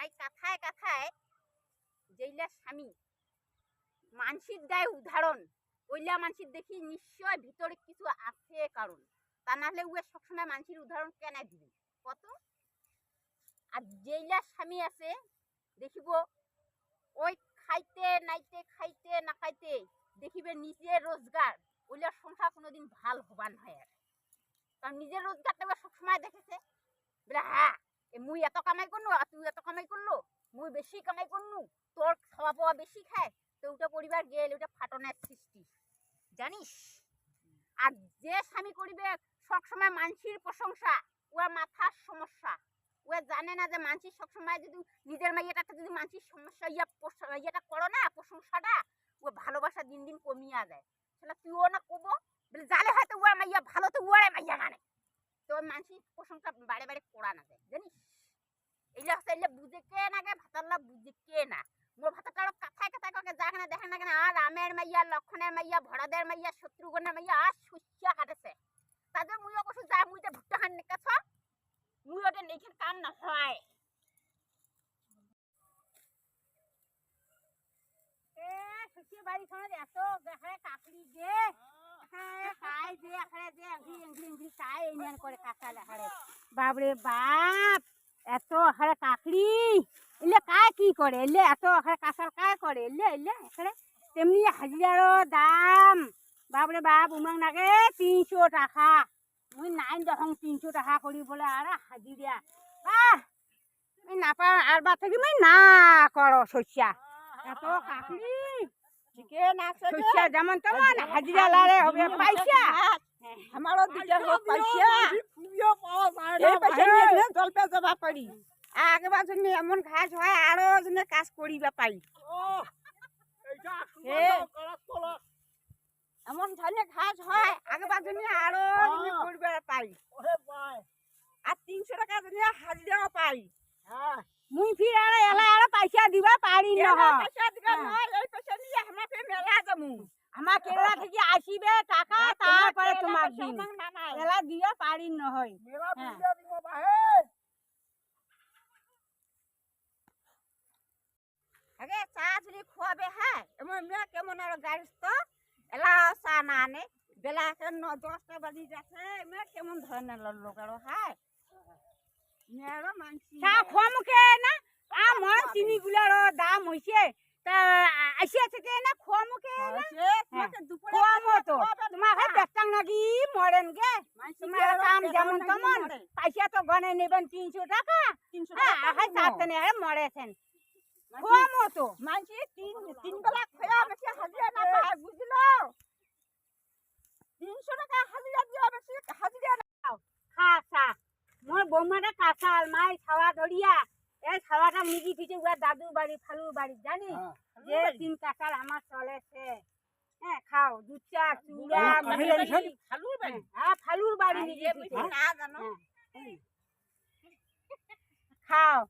মাই কাথায় কাথায় যেইলা স্বামী। মানসিক দেয় উদাহরণ। ওইলা মানসিক দেখি নিশ্চয় ভিতরে কিছু আছে কারণ। তা নাহলে উয়ে সবসময় মানসির উদাহরণ কেন দিবে। কত? আর যেইলা স্বামী আছে, দেখিব, ওই খাইতে, নাইতে, খাইতে, না খাইতে দেখিবে নিজে রোজগার। ওইলার সংসার কোনোদিন ভালো হবার নয় আর। কারণ নিজের রোজগারটা সবসময় দেখেছে। বলে হ্যাঁ মুই এত কামাই করল আর তুই এত কামাই করল? মুই বেশি কামাই করলু তোর খাওয়া পাওয়া বেশি খায়, তো ওটা পরিবার গেল ওটা ফাটনের সৃষ্টি। জানিস? আর যে স্বামী করিবে সবসময় মানসির প্রশংসা ওর মাথার সমস্যা। ও জানে না যে মানসির সবসময় যদি নিজের মাইয়াটাকে যদি মানসির সমস্যা ইয়া ইয়েটা করো না, প্রশংসাটা ও ভালোবাসা দিন দিন কমিয়া যায়। সেটা তুইও না কব বলে জালে হয়তো ও মাইয়া ভালো তো ওরে মাইয়া মানে তো মানসির প্রশংসা বারে বারে করা না যায় জানিস বুঝে কছু যা ভুট্টা যে খাই যে খাই এনিয়ান করে কাঁচা দেখারে বাপরে বাপ! এত হারে কাকড়ি এলে কায় কি করে? এলে এত হারে কাঁচাল কায় করে? এলে এলে এখানে তেমনি হাজিরারও দাম। বাপরে বাপ উমাং নাগে তিনশো টাকা। মুই নাই দহং তিনশো টাকা করি বলে আর হাজিরা। আহ! আমি নাপা আর বা থাকি মই না করো শস্যা। এত কাকড়ি শস্যা যেমন তেমন হাজিরা লারে হবে পয়সা আমারও দিকে এই পয়সা নিয়ে নে জলপে যাবা পারি। আগেবার জন্য এমন ঘাস হয় আরও জন্য কাজ করিবা পাই এমন ধরনের ঘাস হয় আগেবার জন্য আরও জন্য করিবা পাই আর তিনশো টাকা জন্য হাজিরাও পাই মুই ফির আর এলা আর পয়সা দিবা পারি নহয়। পয়সা দিকে হ্যাঁ। নয় এই পয়সা নিয়ে মেলা যাব আমার কেরালা থেকে আসিবে টাকা তারপরে তোমার দিন। নানাই এলা দিয়া পারি নহয়। হ্যাঁ। আগে চা যদি খোয়াবে হ্যাঁ এমন মেয়ে কেমন আর গাড়িস তো এলা চা না আনে বেলা এখন ন দশটা বাজি যাচ্ছে। মেয়ে কেমন ধরনের লোক আর হ্যাঁ মেয়েরও মানসি। চা খোয়ামুখে না? আমার চিনি গুলার দাম হইছে তা আসিয়া থেকে না? খোয়ামুখে খোয়ামো তো। নাকি মরেন গে? তোমার কাম যেমন তেমন। পয়সা তো গনে নেবেন তিনশো টাকা। হ্যাঁ আহাই চারটে মরেছেন। খোয়ামো তো মানছি তিন তিন বেলা খোয়া বেশি হাজিরা না পায় বুঝলো? তিনশো টাকা হাজিরা দিয়া বেশি হাজিরা না খা খা। মোর বৌমাটা কাঁচাল মাই ছাওয়া ধরিয়া। এই ছাওয়াটা মুগি ফিটে উয়া দাদুর বাড়ি ফালুর বাড়ি জানি যে তিন কাঁচাল আমার চলেছে। হ্যাঁ খাও। দুধ চা চুড়া ফালুর বাড়ি হ্যাঁ ফালুর বাড়ি মুগি আরে ফিটে। বুঝি না জানো? হ্যাঁ, খাও।